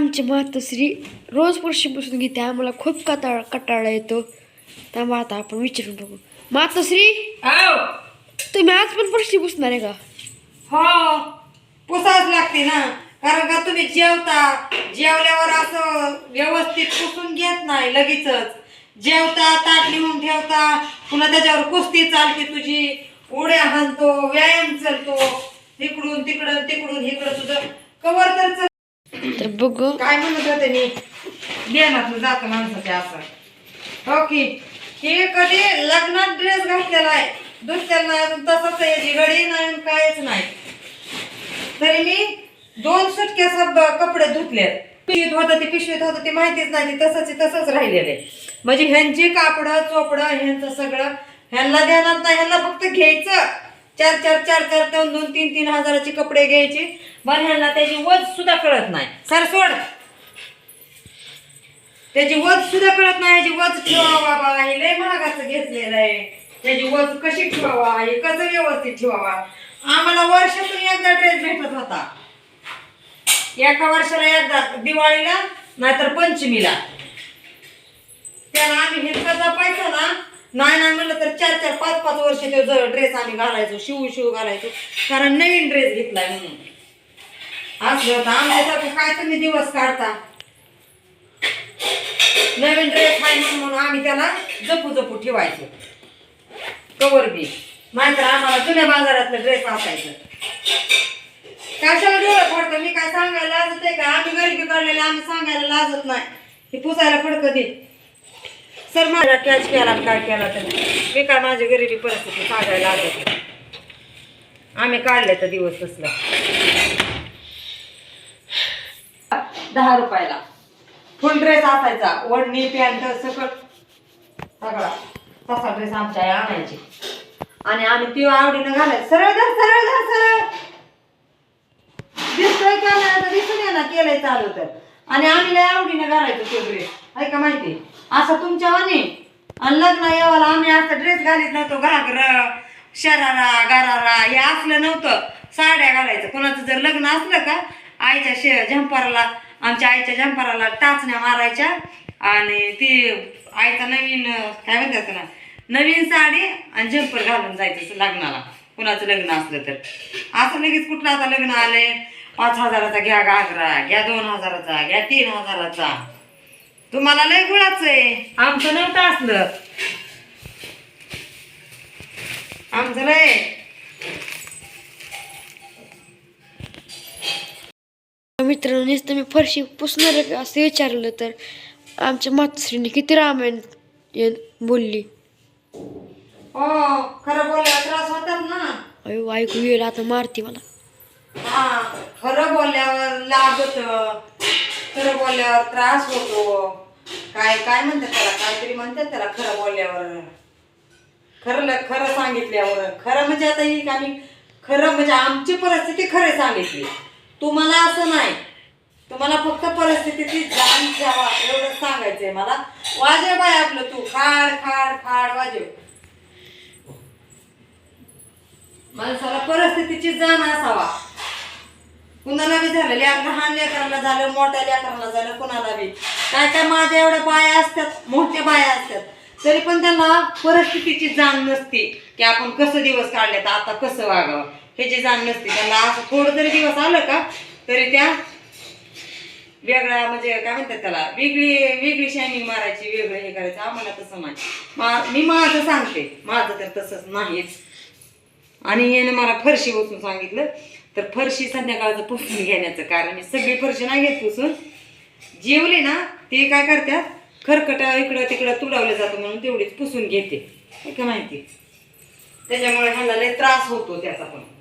आमची मातोश्री रोज फरशी पुसून घेते आम्हाला खूप कटाळ कटाळा येतो. त्यामुळे आता आपण विचारून बघू. मातोश्री? तुम्ही आज पण फरशी पुसणार आहे का? हो. पुसावच लागते ना. कारण का तुम्ही जेवता जेवल्यावर असं व्यवस्थित पुसून घेत नाही लगेचच. जेवता ताट लिहून ठेवता पुन्हा त्याच्यावर कुस्ती चालते तुझी. उड्या हाणतो व्यायाम चालतो. इकडून तिकडं तिकडून इकडं तुझं. कवर तर तर बघू. काय म्हणत होते मी? ध्यानात जात माणसाच्या असं हो की. हे कधी लग्नात ड्रेस घातलेला आहे दुसऱ्याला नाही अजून तसंच याची घडी नाही आणि काहीच नाही. तरी मी दोन सुटक्या कपडे धुतले पिशवीत होतं ते पिशवीत होतं ते माहितीच नाही तसंच तसंच राहिलेले. म्हणजे ह्यांची कापडं चोपडं ह्यांचं सगळं ह्यांना ध्यानात नाही ह्यांना फक्त घ्यायचं. चार चार चार चार दोन दोन तीन तीन हजाराचे कपडे घ्यायचे. पण ह्यांना त्याची वज सुद्धा कळत नाही. सर सोड. त्याची वज सुद्धा कळत नाही. ह्याची वज ठेवा बाबा. हे लय महागाचं घेतलेलं आहे. त्याची वज कशी ठेवावा? हे कसं व्यवस्थित ठेवावा? आम्हाला वर्षातून एकदा ड्रेस भेटत होता. एका वर्षाला एकदा दिवाळीला नाहीतर पंचमीला. त्याला आम्ही हे जपायचो ना नाही नाही म्हणलं तर चार चार पाच पाच वर्ष तो ड्रेस आम्ही घालायचो शिवू शिवू घालायचो. कारण नवीन ड्रेस घेतलाय म्हणून. असं होतं. आमच्यासारखं काय तुम्ही दिवस काढता? नवीन ड्रेस आहे म्हणून आम्ही त्याला जपू जपू ठेवायचो. कवर बी. माहीत आम्हाला जुन्या बाजारातलं ड्रेस असायचं. कशाला डोळं पडतं मी काय सांगायला लाजत आहे का? आम्ही गरिबी काढलेले आम्ही सांगायला लाजत नाही. हे पुसायला फडकं दे सर माझा कॅच केला काय केला तर? मी काय माझी गरिबी परिस्थिती सांगायला लाजत आम्ही काढले तर दिवस तसला. दहा रुपयाला. फुल ड्रेस असायचा. ओढणी पॅन्ट सकट सगळा. तसा ड्रेस आमच्या आई आणायची. आणि आम्ही ती आवडीनं घालायचं. सरळ धर सरळ धर सरळ. दिसतोय का नाही आता? दिसून येणार केलंय चालू तर. आणि आम्ही लय आवडीनं घालायचो तो ड्रेस आहे का माहिती? असं तुमच्या वाणी आणि लग्न यावाला आम्ही असं ड्रेस घालीत नव्हतो घागर शरारा गारारा हे असलं नव्हतं. साड्या घालायचं. कोणाचं जर लग्न असलं का आईच्या शे झंपाराला आमच्या आईच्या झंपाराला टाचण्या मारायच्या. आणि ती आईचा नवीन काय म्हणतात ना नवीन साडी आणि झंपर घालून जायचं लग्नाला. कुणाचं लग्न असलं तर. असं लगेच कुठलं आता लग्न आलंय? पाच हजाराचा घ्या घागरा घ्या दोन हजाराचा घ्या तीन हजाराचा. तुम्हाला लय गुळाच आहे. आमचं नव्हतं असलं. आमचं लय. मित्रांनो नुसतं मी फरशी पुसणार आहे का असं विचारलं तर आमच्या मातोश्रीने किती रामायण ये- बोलली. हो खरं बोलल्यावर त्रास होतात ना. अयो ऐकू येईल आता मारती मला. हा खरं बोलल्यावर लागत. खरं बोलल्यावर त्रास होतो. काय काय म्हणतात त्याला? काहीतरी म्हणतात त्याला खरं बोलल्यावर. खरं खरं सांगितल्यावर. खरं म्हणजे आता ही आम्ही खरं म्हणजे आमची परिस्थिती खरे सांगितली. तुम्हाला असं नाही. तुम्हाला फक्त परिस्थितीची जाण घ्यावा एवढं सांगायचंय मला. वाजव बाय आपलं तू. खाड खाड खाड वाजव. माणसाला परिस्थितीची जाण असावा. कुणाला बी झालं लहान लेकराला झालं मोठ्या लेकराला झालं कुणाला बी काय काय माझ्या एवढ्या बाया असतात? मोठ्या बाया असतात. तरी पण त्यांना परिस्थितीची जाण नसते की आपण कसं दिवस काढले तर आता कसं वागावं. ह्याची जाण नसते त्यांना असं थोडं जरी दिवस आलं का तरी त्या वेगळ्या म्हणजे काय म्हणतात त्याला वेगळी वेगळी शायनिंग मारायची वेगळं हे करायचं. आम्हाला तसं नाही. मा- मी माझं सांगते. माझं तर तसंच नाहीच. आणि याने मला फरशी बसून सांगितलं तर फरशी संध्याकाळचं पुसून घेण्याचं कारण मी सगळी फरशी नाही घेत पुसून. जेवले ना ते काय करतात? खरकटा इकडं तिकडं तुडवलं जातं म्हणून तेवढीच पुसून घेते. हे का माहिती? त्याच्यामुळे ह्याला लय त्रास होतो त्याचा पण.